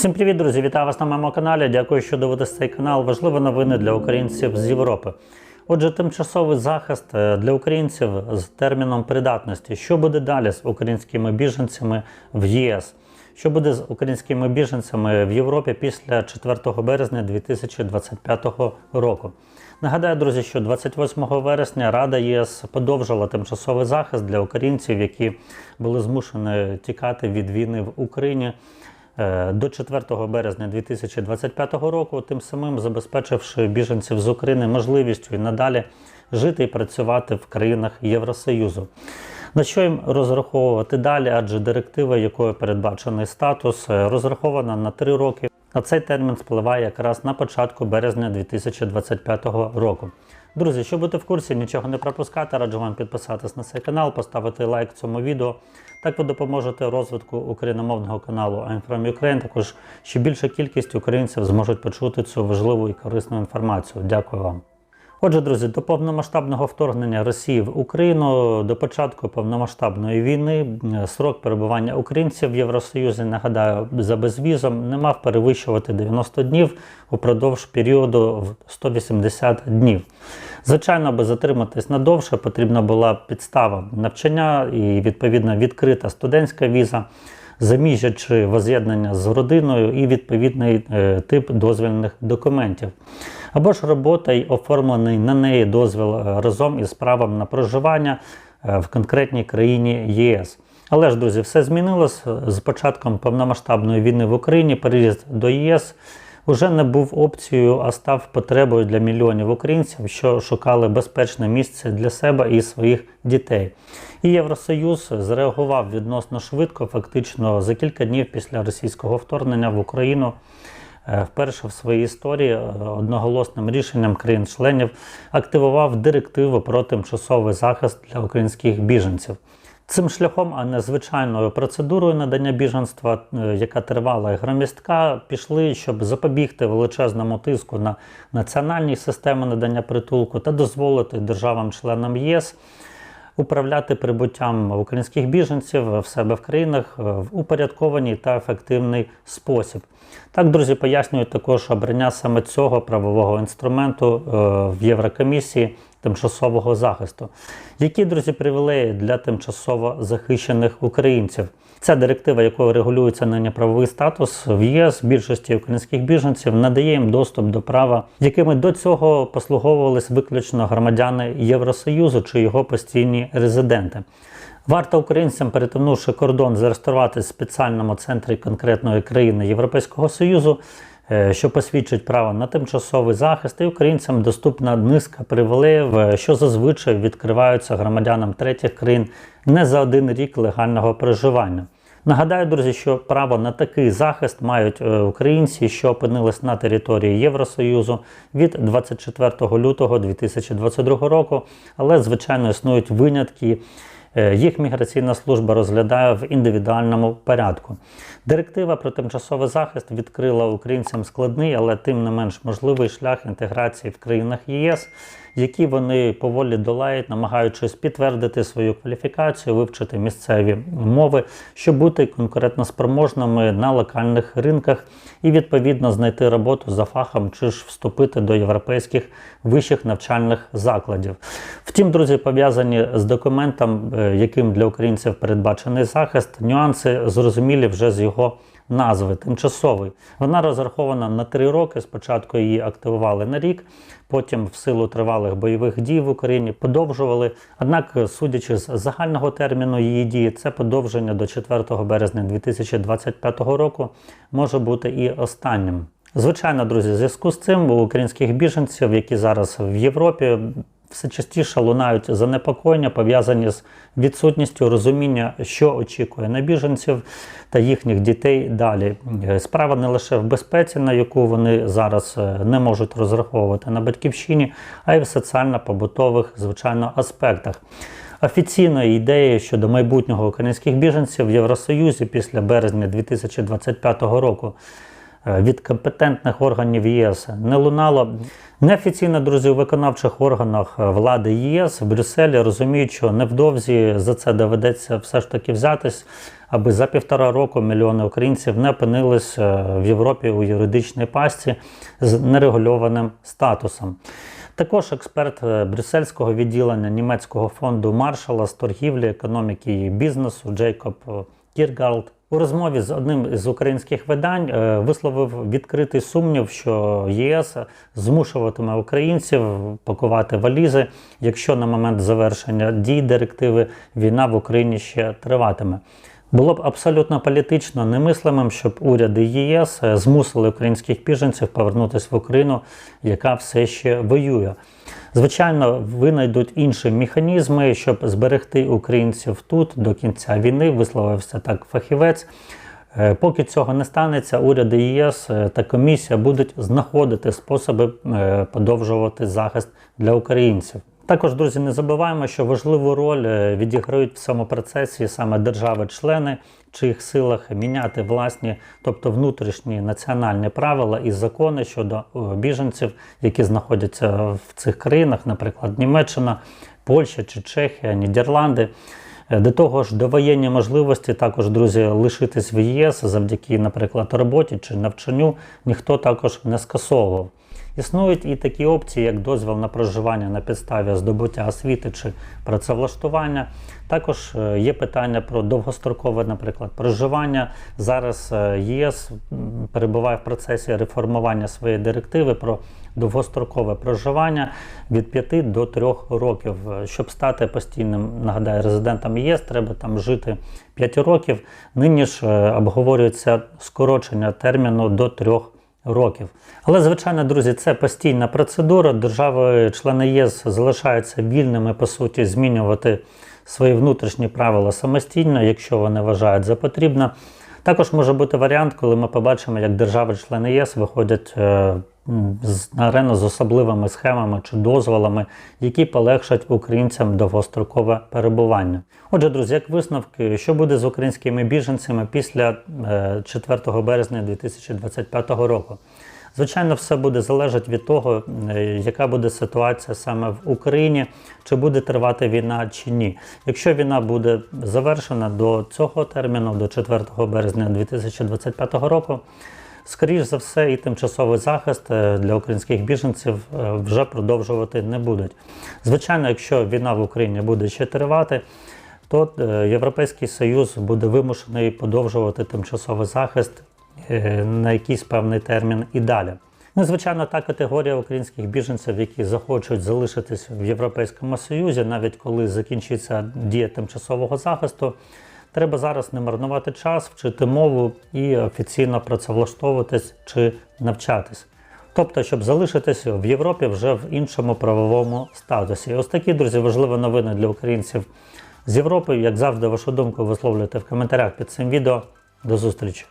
Всім привіт, друзі! Вітаю вас на моєму каналі. Дякую, що дивитесь цей канал. Важливі новини для українців з Європи. Отже, тимчасовий захист е, для українців з терміном придатності. Що буде далі з українськими біженцями в ЄС? Що буде з українськими біженцями в Європі після 4 березня 2025 року? Нагадаю, друзі, що 28 вересня Рада єС подовжила тимчасовий захист для українців, які були змушені тікати від війни в Україні до 4 березня 2025 року, тим самим забезпечивши біженців з України можливістю і надалі жити і працювати в країнах Євросоюзу. На що їм розраховувати далі? Адже директива, якою передбачений статус, е, розрахована на 3 роки. А цей термін спливає якраз на початку березня 2025 року. Друзі, щоб бути в курсі, нічого не пропускати, раджу вам підписатись на цей канал, поставити лайк цьому відео. Так ви допоможете розвитку україномовного каналу I'm from Ukraine. Також ще більша кількість українців зможуть почути цю важливу і корисну інформацію. Дякую вам. Отже, друзі, до повномасштабного вторгнення Росії в Україну до початку повномасштабної війни срок перебування українців в Євросоюзі, нагадаю, за безвізом не мав перевищувати 90 днів упродовж періоду в 180 днів. Звичайно, аби затриматись надовше, потрібна була підстава навчання і відповідно відкрита студентська віза. Заміжжя чи воз'єднання з родиною і відповідний е, тип дозвільних документів або ж робота й оформлений на неї дозвіл е, разом із правом на проживання е, в конкретній країні ЄС. Але ж, друзі, все змінилось з початком повномасштабної війни в Україні. Переїзд до ЄС вже не був опцією, а став потребою для мільйонів українців, що шукали безпечне місце для себе і своїх дітей. І Євросоюз зреагував відносно швидко, фактично за кілька днів після російського вторгнення в Україну. Е, вперше в своїй історії е, одноголосним рішенням країн-членів активував директиву про тимчасовий захист для українських біженців. Цим шляхом, а не звичайною процедурою надання біженства, е, яка тривала і громістка, пішли, щоб запобігти величезному тиску на національні системи надання притулку та дозволити державам-членам ЄС управляти прибуттям українських біженців в себе в країнах в упорядкований та ефективний спосіб. Так, друзі, пояснюють також обрання саме цього правового інструменту е, в Єврокомісії тимчасового захисту. Які, друзі, привілеї для тимчасово захищених українців? Ця директива, якою регулюється нині правовий статус в ЄС більшості українських біженців, надає їм доступ до права, якими до цього послуговувались виключно громадяни Євросоюзу чи його постійні резиденти. Варто українцям, перетинувши кордон, зареєструватися в спеціальному центрі конкретної країни Європейського Союзу, що посвідчить право на тимчасовий захист, і українцям доступна низка привілеїв, е, що зазвичай відкриваються громадянам третіх країн не за один рік легального проживання. Нагадаю, друзі, що право на такий захист мають е, українці, що опинились на території Євросоюзу від 24 лютого 2022 року, але звичайно існують винятки. Е, їх міграційна служба розглядає в індивідуальному порядку. Директива про тимчасовий захист відкрила українцям складний, але тим не менш можливий шлях інтеграції в країнах ЄС, які вони поволі долають, намагаючись підтвердити свою кваліфікацію, вивчити місцеві мови, щоб бути конкурентноспроможними на локальних ринках і відповідно знайти роботу за фахом чи ж вступити до європейських вищих навчальних закладів. Втім, друзі, пов'язані з документом, е, яким для українців передбачений захист, нюанси зрозумілі вже з його назви тимчасовий. Вона розрахована на три роки. Спочатку її активували на рік, потім в силу тривалих бойових дій в Україні подовжували. Однак, судячи з загального терміну її дії, це подовження до 4 березня 2025 року може бути і останнім. Звичайно, друзі, в зв'язку з цим у українських біженців, які зараз в Європі, все частіше лунають занепокоєння, пов'язані з відсутністю розуміння, що очікує на біженців та їхніх дітей далі. Справа не лише в безпеці, на яку вони зараз е, не можуть розраховувати на батьківщині, а й в соціально-побутових, звичайно, аспектах. Офіційної ідеї щодо майбутнього українських біженців в Євросоюзі після березня 2025 року е, від компетентних органів ЄС не лунало. Неофіційно, друзі, у виконавчих органах е, влади ЄС в Брюсселі розуміють, що невдовзі за це доведеться все ж таки взятись, аби за півтора року мільйони українців не опинились е, в Європі у юридичній пастці з нерегульованим статусом. Також експерт е, брюссельського відділення німецького фонду Маршала з торгівлі, економіки і бізнесу Джейкоб Кіргалд у розмові з одним з українських видань е, висловив відкритий сумнів, що ЄС змушуватиме українців пакувати валізи, якщо на момент завершення дій директиви війна в Україні ще триватиме. Було б абсолютно політично немислимим, щоб уряди ЄС е, змусили українських біженців повернутися в Україну, яка все ще воює. Звичайно, винайдуть інші механізми, щоб зберегти українців тут до кінця війни, висловився так фахівець. Е, Поки цього не станеться, уряди ЄС е, та комісія будуть знаходити способи подовжувати захист для українців. Також, друзі, не забуваємо, що важливу роль е, відіграють в цьому процесі саме держави-члени, в чиїх силах міняти власні, тобто внутрішні національні правила і закони щодо е, біженців, які знаходяться в цих країнах, наприклад, Німеччина, Польща чи Чехія, Нідерланди. Е, До того ж, довоєнні можливості також, друзі, лишитись в ЄС завдяки, наприклад, роботі чи навчанню ніхто також не скасовував. Існують і такі опції, як дозвіл на проживання на підставі здобуття освіти чи працевлаштування. Також е, є питання про довгострокове, наприклад, проживання. Зараз е, ЄС перебуває в процесі реформування своєї директиви про довгострокове проживання від 5 до 3 років. Е, Щоб стати постійним, нагадаю, резидентом ЄС, треба там жити 5 років. Нині ж обговорюється скорочення терміну до 3 років років. Але, звичайно, друзі, це постійна процедура. Держави-члени ЄС залишаються вільними, по суті, змінювати свої внутрішні правила самостійно, якщо вони вважають за потрібне. Також може бути варіант, коли ми побачимо, як держави-члени ЄС виходять е, з- особливими схемами чи дозволами, які полегшать українцям довгострокове перебування. Отже, друзі, як висновки, що буде з українськими біженцями після е, 4 березня 2025 року? Звичайно, все буде залежати від того, е, яка буде ситуація саме в Україні, чи буде тривати війна чи ні. Якщо війна буде завершена до цього терміну, до 4 березня 2025 року, скоріш за все, і тимчасовий захист е, для українських біженців е, вже продовжувати не будуть. Звичайно, якщо війна в Україні буде ще тривати, то е, Європейський Союз буде вимушений подовжувати тимчасовий захист на якийсь певний термін і далі. Ну, звичайно, та категорія українських біженців, які захочуть залишитись в Європейському Союзі, навіть коли закінчиться дія тимчасового захисту, треба зараз не марнувати час, вчити мову і офіційно працевлаштовуватись чи навчатись. Тобто, щоб залишитися в Європі вже в іншому правовому статусі. Ось такі, друзі, важливі новини для українців з Європи. Як завжди, вашу думку висловлюйте в коментарях під цим відео. До зустрічі!